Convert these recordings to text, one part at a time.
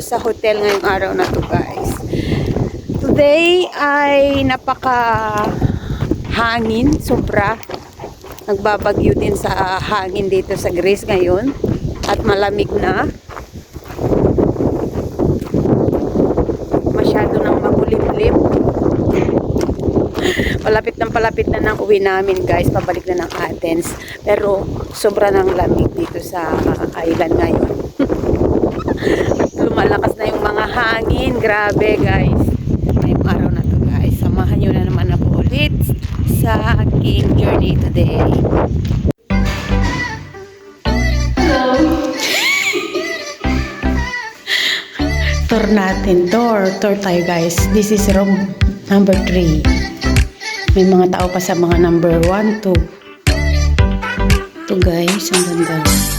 dito sa hotel ngayong araw na to guys. Today ay napaka hangin, sobra. Nagbabagyo din sa hangin dito sa Greece ngayon. At malamig na. Masyado nang makulimlim. Palapit ng palapit na ng uwi namin guys. Pabalik na ng Athens. Pero sobra ng lamig dito sa island ngayon. At lumalakas na yung mga hangin. Grabe guys. Ngayong araw na to guys. Samahan nyo na naman ako ulit sa aking journey today. Tour natin. Tour. Tour tayo guys. This is room number 3. May mga tao pa sa mga number 1, 2. Ito guys. Ang ganda.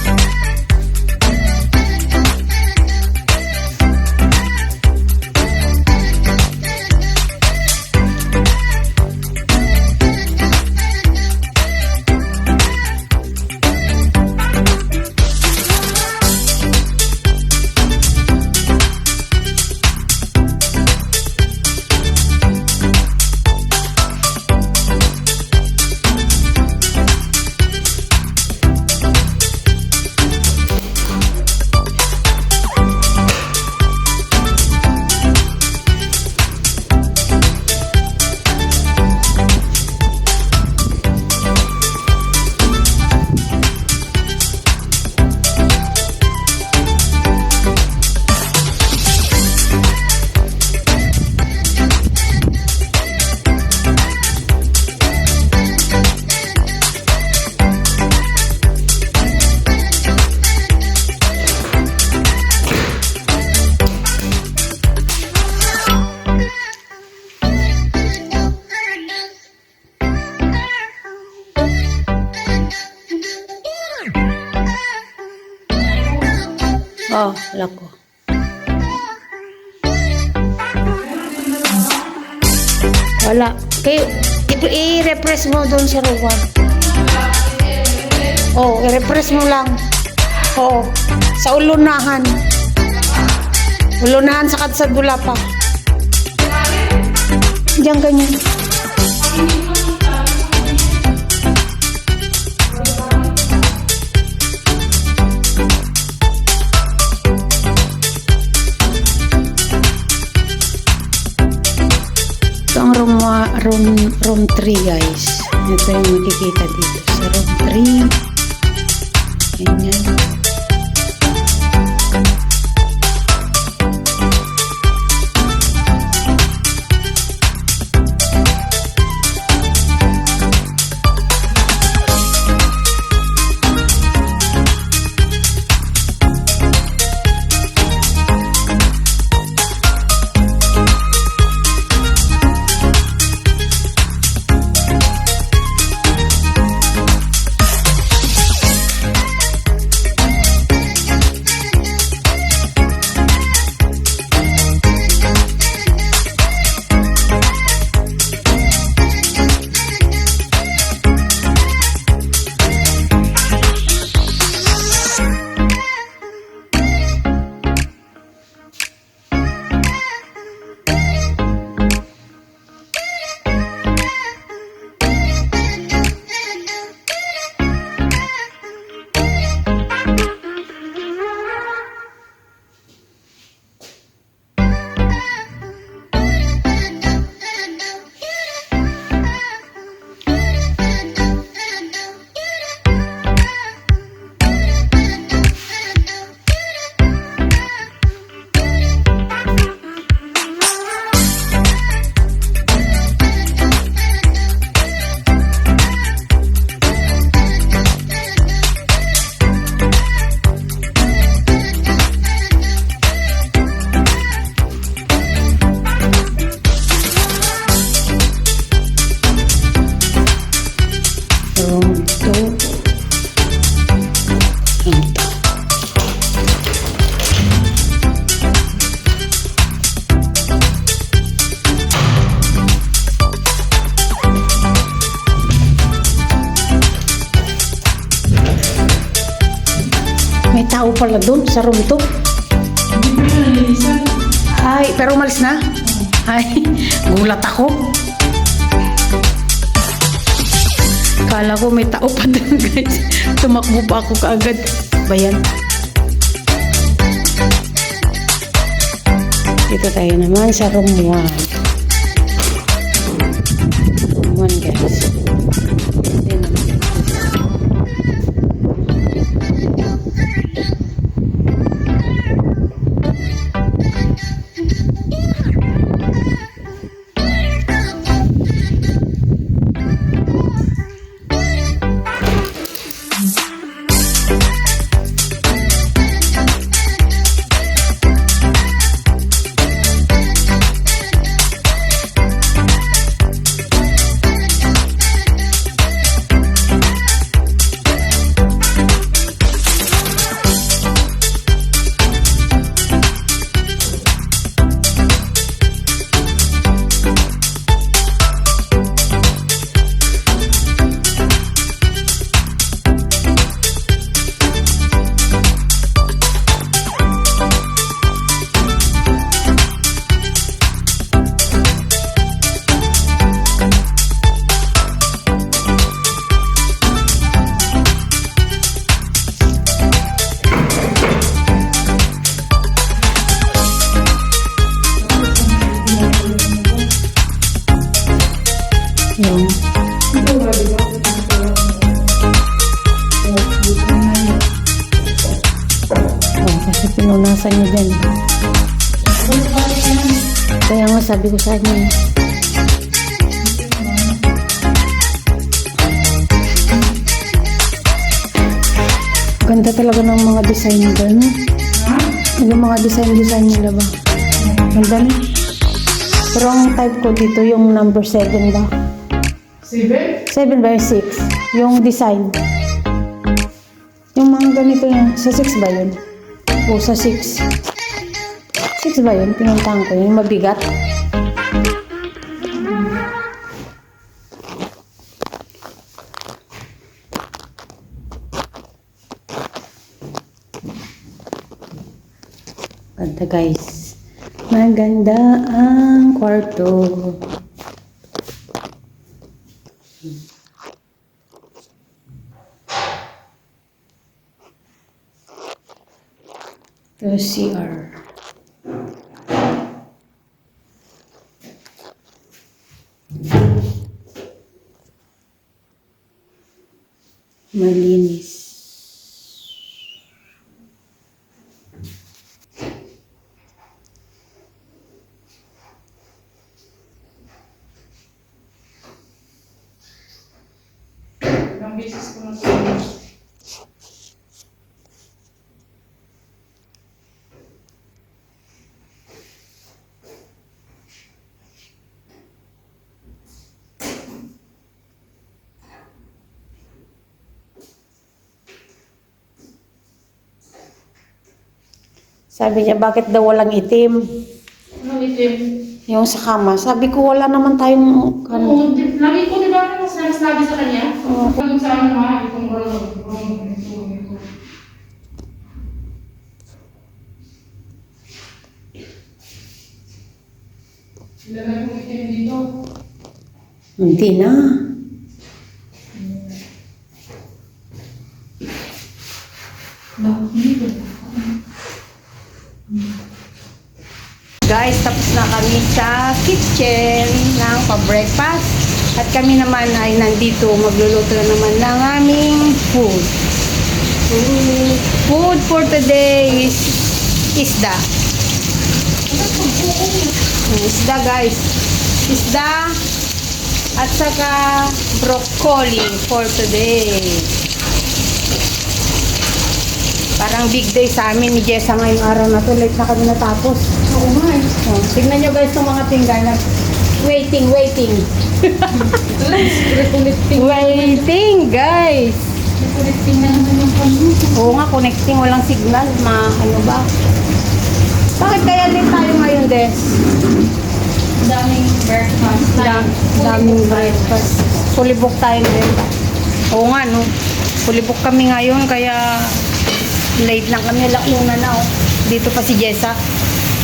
Oh, lako. Wala. Kayo, i-repress mo doon sa Rowan. Oh, i-repress mo lang. Oo. Sa ulunahan. Ulunahan sa katsadula pa. Diyan ganyan. Wa- room, room 3 guys. Ito yung makikita dito sa room 3. Ganyan. Pala doon, sa room to. Ay, pero umalis na? Ay, gulat ako. Kala ko may tao pa doon guys. Tumakbo pa ako kaagad. Bayan. Dito tayo naman sa room 1. Pinunasan niya dyan. Kaya nga sabi ko sa kanya. Ganda talaga ng mga design nila, no? Ha? Yung mga design-design nila ba? Ganda na. Pero ang type ko dito yung number 7 ba? Seven? 7 by 6. Yung design. Yung mga ganito yan. Sa 6 ba yun? O sa 6. 6 ba yun? Pinuntahan ko. Yung mabigat. Ganda guys. Maganda ang kwarto. CR. Malinis. Ilang beses ko na sa Sabi niya, bakit daw walang itim? Ano itim? Yung sa kama. Sabi ko, wala naman tayong... Ano, Oo, di- lagi ko di ba sinasabi sa kanya? Oo. Kung sa itong wrong, wrong, ito, ito. Ilagay ko itim dito. hindi na. Bakit dito? Guys, tapos na kami sa kitchen ng pa-breakfast. At kami naman ay nandito magluluto na naman ng aming food. Food, food for today is isda. Isda guys. Isda at saka broccoli for today. Parang big day sa amin ni Jessa ngayong araw na to. Late na kami natapos. Oo nga eh. Oh, tignan nyo guys itong mga pinggan. Waiting, waiting. Reconnecting. Waiting, guys. Reconnecting na naman yung mo. Oo nga, connecting. Walang signal. Ma, ano ba? Bakit kaya late tayo ngayon, Des? Daming breakfast. Dam, daming breakfast. Fully book tayo ngayon. Oo nga, no? Fully book kami ngayon, kaya Late lang kami, alauna na oh. Dito pa si Jessa.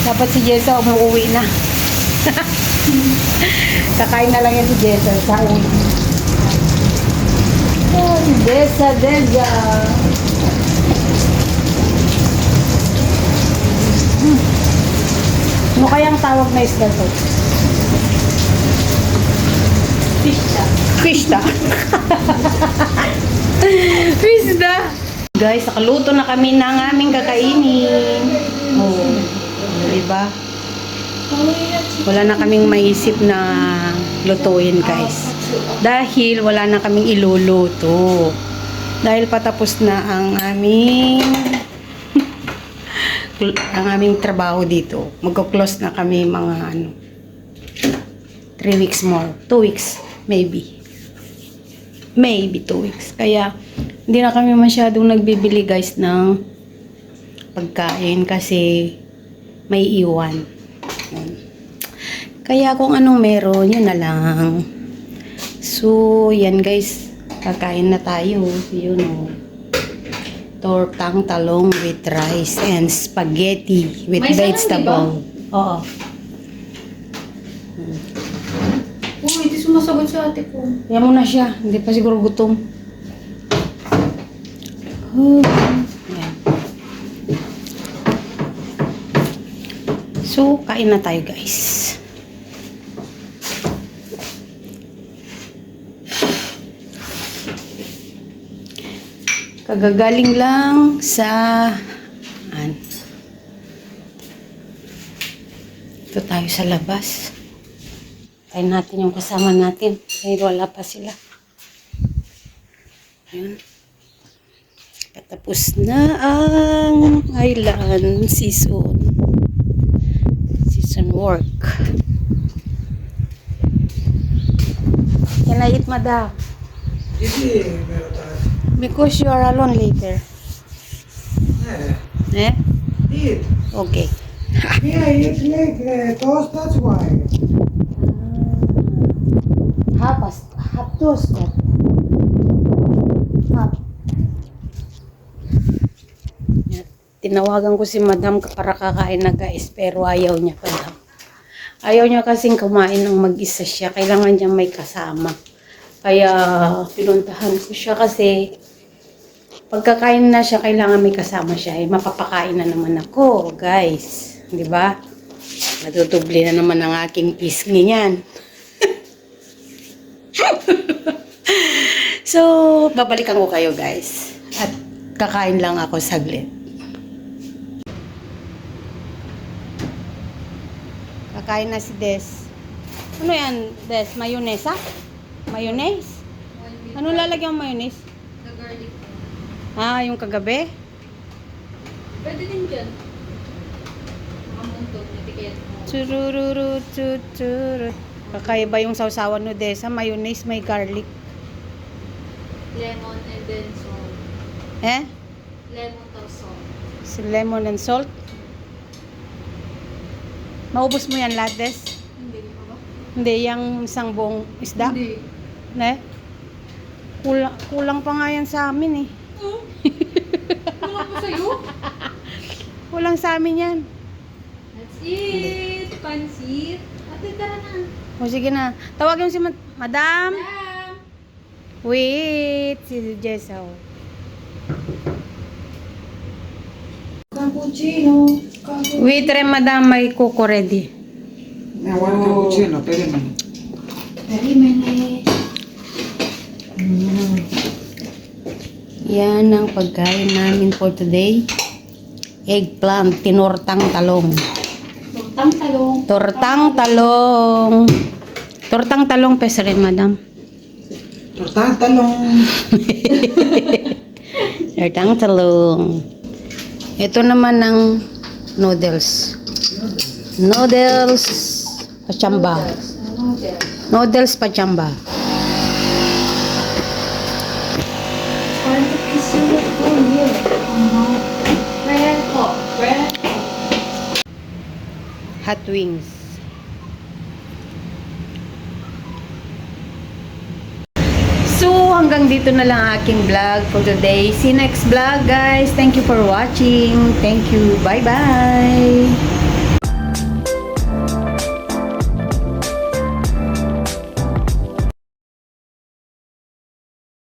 Dapat si Jessa umuwi na. Kakain na lang yan si Jessa sa uwi. Oh, si Jessa, Jessa. Hmm. Ano kayang tawag na isda to? Pista. Krista. Krista. Guys, nakaluto na kami ng aming kakainin. Oh, diba? Wala na kaming maisip na lutuin, guys. Dahil wala na kaming iluluto. Dahil patapos na ang aming ang aming trabaho dito. Magko-close na kami mga ano 3 weeks more. 2 weeks, maybe. Maybe 2 weeks. Kaya, hindi na kami masyadong nagbibili guys ng pagkain kasi may iwan. Yun. Kaya kung anong meron, yun na lang. So, yan guys. Kakain na tayo. Yun o. Tortang talong with rice and spaghetti with May vegetable. Oo. Uy, hindi sumasagot sa ate ko. Kaya mo na siya. Hindi pa siguro gutom. Oh, So, kain na tayo guys. Kagagaling lang sa an. Ito tayo sa labas. Kain natin yung kasama natin. Dahil wala pa sila. Ayun. Katapos na ang island season and work. Can I eat, madam? Because you are alone later. Yeah. Eh? Eat. Okay. yeah, it's like uh, eh, toast, that's why. Uh, half, a, half toast. Eh. Half. Tinawagan ko si madam para kakain na guys pero ayaw niya pa. Ayaw niya kasing kumain ng mag-isa siya. Kailangan niya may kasama. Kaya pinuntahan ko siya kasi pagkakain na siya, kailangan may kasama siya. Eh, mapapakain na naman ako, guys. Di ba? Natutubli na naman ang aking pisngi niyan. so, babalikan ko kayo guys. At kakain lang ako saglit. Kakain na si Des. Ano yan, Des? Mayonesa? Mayonnaise? Ano lalagyan ng mayonnaise? The garlic. Ah, yung kagabi? Pwede din dyan. Mga muntog na tiket mo. Churururu, chuchuru. Kakaiba yung sausawan no Des. Sa mayonnaise may garlic. Lemon and then salt. Eh? Lemon tapos salt. Si lemon and salt. Maubos mo yan lahat, Des? Hindi ba? Hindi, yung isang buong isda. Hindi. Ne? Kulang, kulang pa nga yan sa amin eh. Oh. Wala pa sa'yo? Kulang sa amin yan. Let's eat! Pansit! Ate, tara na. O sige na. Tawagin mo si Ma- Madam. Ma'am! Wait. Si Jessa. oh. Cappuccino. Wait, re Madam. May kuko ready. I want cappuccino, peri me. Very many. Yan ang pagkain namin for today. Eggplant, tinortang talong. Tortang talong. Tortang talong. Tortang talong pesa rin, madam. Tortang talong. Tortang talong. Ito naman ang noodles. Noodles pachamba. Noodles pachamba. Parang ito dito na lang ang aking vlog for today. See you next vlog, guys. Thank you for watching. Thank you. Bye-bye.